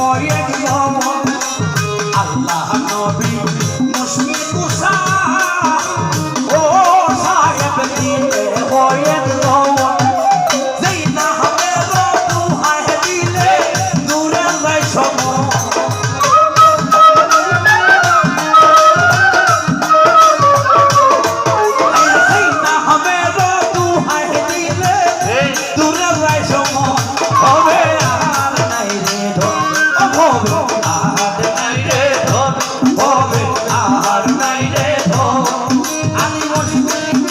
Oh, yeah, pushing, pushing, I need what you really